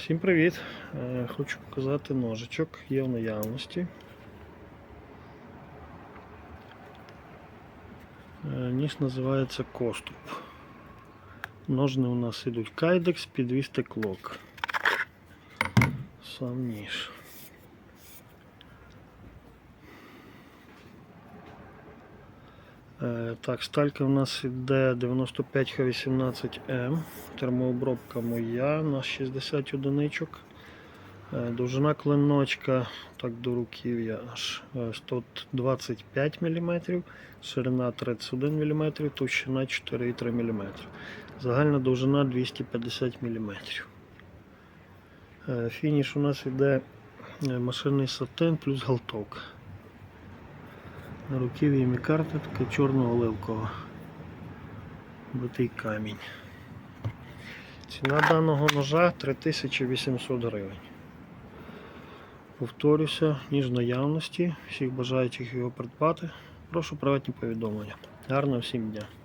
Всім привіт! Е, Хочу показати ножичок, є в наявності. Е, Ніж називається Коступ. Ножни у нас йдуть кайдекс, підвісти клок. Сам ніж. Так, сталька у нас іде 95Х18М. Термообробка моя на 60 одиничок. Е, Довжина клиночка так до руків'я аж е, 125 мм, ширина 31 мм, товщина 4,3 мм. Загальна довжина 250 мм. Е, Фініш у нас іде е, машинний сатин плюс галтовка. На руків'ї мікарта така чорно-оливкова. Битий камінь. Ціна даного ножа 3800 гривень. Повторюся, ніж наявності. Всіх бажаючих його придбати. Прошу приватні повідомлення. Гарного всім дня!